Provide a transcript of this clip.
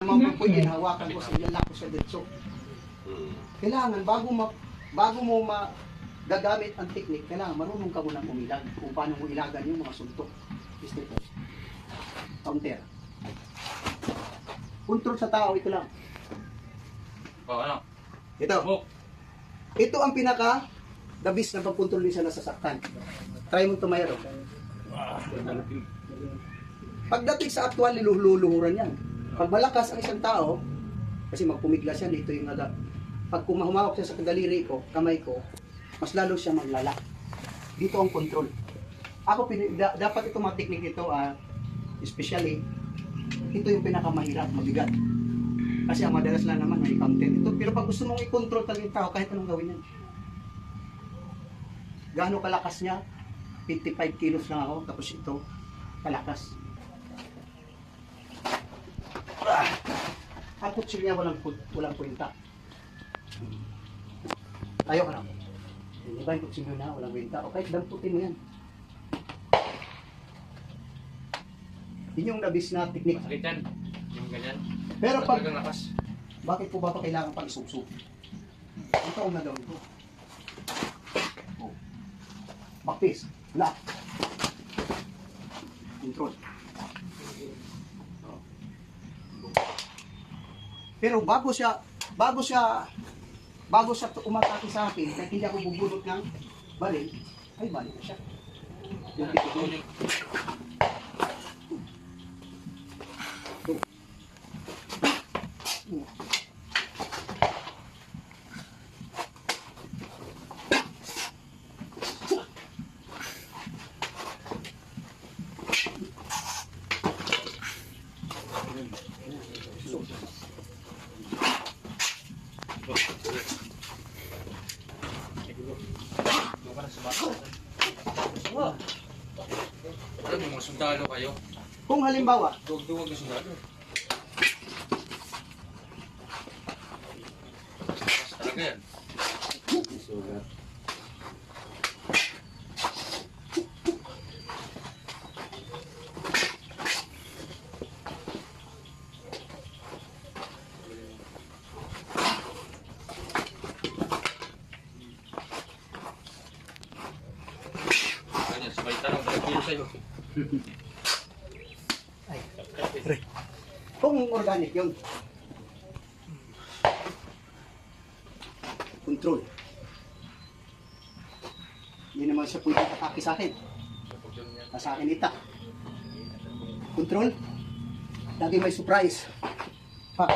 naman po pwede hawakan ko sa ilala ko sa detso. Kailangan bago ma bago mo ma gagamit ang technique, kailangan marunong ka muna umilag kung paano mo ilagan yung mga suntok. Step po. Counter. Control sa tao, ito lang. Oh, ano? Ito. Oh. Ito ang pinaka the best na pagkontrol sa nasasaktan. Try mo tumayro. Pagdating sa actual, luluhuran yan. Pag malakas ang isang tao, kasi magpumiglas yan, dito yung aga. Pag kumahumawak siya sa kadaliri ko, kamay ko, mas lalo siya maglala. Dito ang control. Ako, da- dapat itong mga technique ito, ah, especially, ito yung pinakamahirap, mabigat. Kasi ang madalas lang naman may counter ito. Pero pag gusto mong i-control talaga yung tao, kahit anong gawin yan. Gaano kalakas niya? 55 kilos lang ako, tapos ito, kalakas. Ang kutsilya walang, walang kwenta. Ayaw ka na. Di ba yung kutsilyo na, walang kwenta. O kahit damputin mo yan. Yun yung nabis na technique. Masakit yan. Yung ganyan. Pero pag lakas. bakit po ba ito kailangan pang isubsub? Ito ang nagawin ko. Oh. Backface. Lock. Control. Oh. Pero bago siya, bago siya, bago siya umatake sa akin, kahit hindi ako bubunot ng balik, ay balik na siya. Yung titigil. Doon Alam mo, mga sundalo kayo. Kung halimbawa, Duwag-duwag na sundalo. Lakas talaga yan. Tanong, dahil kilo sa'yo. Kung organic yun. Control. Hindi naman siya pwede atake sa akin. Sa akin ita. Control. Lagi may surprise. Ha.